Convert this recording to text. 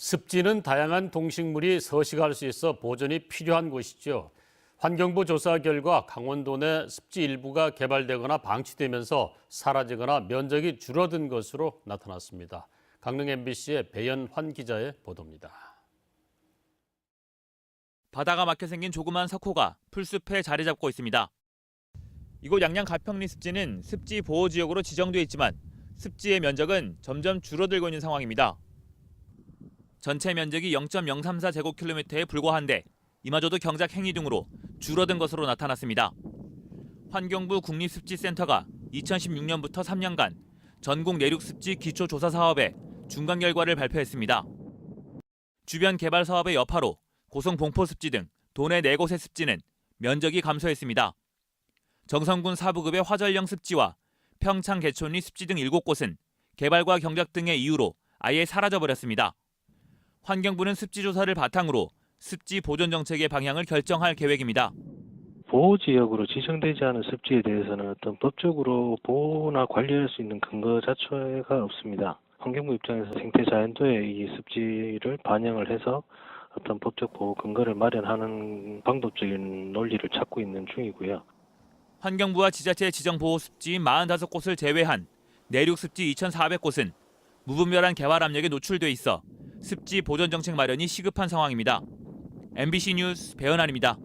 습지는 다양한 동식물이 서식할 수 있어 보존이 필요한 곳이죠. 환경부 조사 결과 강원도 내 습지 일부가 개발되거나 방치되면서 사라지거나 면적이 줄어든 것으로 나타났습니다. 강릉 MBC의 배연환 기자의 보도입니다. 바다가 막혀 생긴 조그만 석호가 풀숲에 자리 잡고 있습니다. 이곳 양양 가평리 습지는 습지 보호 지역으로 지정돼 있지만 습지의 면적은 점점 줄어들고 있는 상황입니다. 전체 면적이 0.034 제곱킬로미터에 불과한데 이마저도 경작 행위 등으로 줄어든 것으로 나타났습니다. 환경부 국립습지센터가 2016년부터 3년간 전국 내륙습지 기초조사 사업의 중간 결과를 발표했습니다. 주변 개발 사업의 여파로 고성 봉포 습지 등 도내 네 곳의 습지는 면적이 감소했습니다. 정선군 사부급의 화절령 습지와 평창 개촌리 습지 등 7곳은 개발과 경작 등의 이유로 아예 사라져 버렸습니다. 환경부는 습지 조사를 바탕으로 습지 보존 정책의 방향을 결정할 계획입니다. 보호 지역으로 지정되지 않은 습지에 대해서는 어떤 법적으로 보호나 관리할 수 있는 근거 자체가 없습니다. 환경부 입장에서 생태 자연도에 이 습지를 반영을 해서 어떤 법적 보호 근거를 마련하는 방법적인 논리를 찾고 있는 중이고요. 환경부와 지자체 지정 보호 습지 45곳을 제외한 내륙 습지 2,400곳은 무분별한 개발 압력에 노출돼 있어 습지 보존 정책 마련이 시급한 상황입니다. MBC 뉴스 배은환입니다.